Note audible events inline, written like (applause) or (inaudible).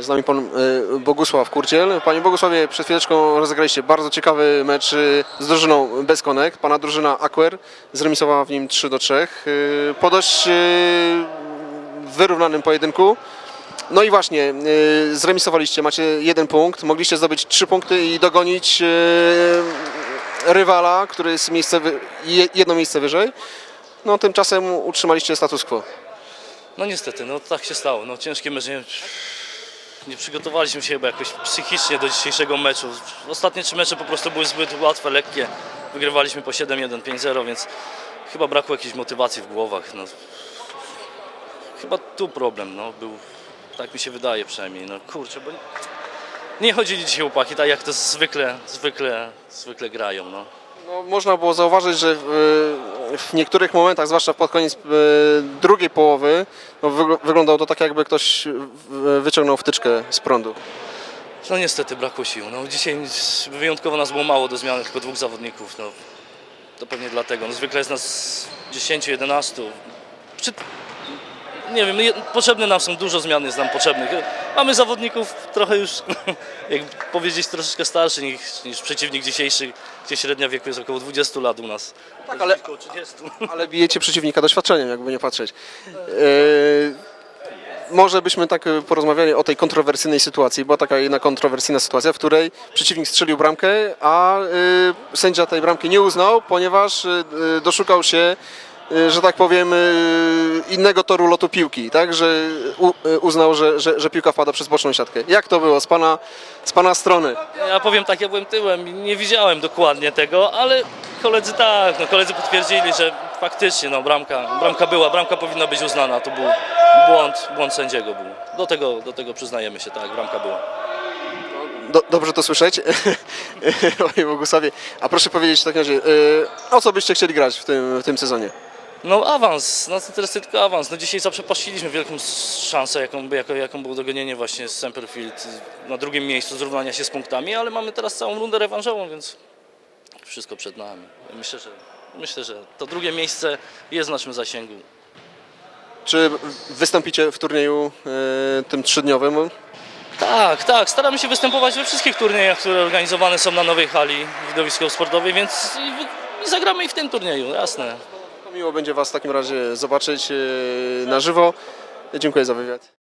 Z nami pan e, Bogusław Kurciel. Panie Bogusławie, przed chwileczką rozegraliście bardzo ciekawy mecz e, z drużyną bez Connect. Pana drużyna Aquer zremisowała w nim 3 do 3 e, po dość wyrównanym pojedynku. No i właśnie, zremisowaliście, macie jeden punkt, mogliście zdobyć trzy punkty i dogonić rywala, który jest miejsce, jedno miejsce wyżej. No tymczasem utrzymaliście status quo. No niestety, no tak się stało. No ciężkie mecz. Nie, przygotowaliśmy się chyba jakoś psychicznie do dzisiejszego meczu. Ostatnie trzy mecze po prostu były zbyt łatwe, lekkie. Wygrywaliśmy po 7-1, 5-0, więc chyba brakło jakiejś motywacji w głowach. No. Chyba tu problem no, był. Tak mi się wydaje przynajmniej. No kurczę, bo nie chodzili dzisiaj chłopaki tak jak to zwykle, zwykle, zwykle grają. No. No, można było zauważyć, że w, w niektórych momentach, zwłaszcza pod koniec e, drugiej połowy, no, wygl- wyglądało to tak, jakby ktoś w- wyciągnął wtyczkę z prądu. No niestety brakło sił. No, dzisiaj wyjątkowo nas było mało do zmiany, tylko dwóch zawodników. No, to pewnie dlatego. No, zwykle jest nas 10-11. Przy... Nie wiem, potrzebne nam są dużo zmian, jest nam potrzebnych. Mamy zawodników trochę już, (laughs) jak powiedzieć, troszeczkę starszych niż, niż przeciwnik dzisiejszy, gdzie średnia wieku jest około 20 lat u nas. Tak, ale- Około 30. (laughs) Ale bijecie przeciwnika doświadczeniem, jakby nie patrzeć. E, może byśmy tak porozmawiali o tej kontrowersyjnej sytuacji. Była taka jedna kontrowersyjna sytuacja, w której przeciwnik strzelił bramkę, a e, sędzia tej bramki nie uznał, ponieważ e, doszukał się, że tak powiem, e, innego toru lotu piłki, tak? Że e, uznał, że, że, że piłka wpada przez boczną siatkę. Jak to było z pana, z pana strony? Ja powiem tak, ja byłem tyłem i nie widziałem dokładnie tego, ale koledzy tak, no koledzy potwierdzili, że faktycznie no, bramka, bramka była, bramka powinna być uznana, to był błąd, błąd sędziego był. Do tego, do tego przyznajemy się, tak, bramka była. Do, dobrze to słyszeć, (laughs) panie Bogusławie. A proszę powiedzieć w takim razie, o co byście chcieli grać w tym, w tym sezonie? No awans, nas interesuje tylko awans. No dzisiaj zaprzepaściliśmy wielką szansę, jaką, jaką, jaką było dogonienie właśnie z Semperfield na drugim miejscu, zrównania się z punktami, ale mamy teraz całą rundę rewanżową, więc wszystko przed nami. Myślę, że, myślę, że to drugie miejsce jest w naszym zasięgu. Czy wystąpicie w turnieju e, tym trzydniowym? Tak, tak. Staramy się występować we wszystkich turniejach, które organizowane są na nowej hali widowisko sportowej, więc i, i zagramy i w tym turnieju, jasne. Miło będzie Was w takim razie zobaczyć e, na żywo. Dziękuję za wywiad.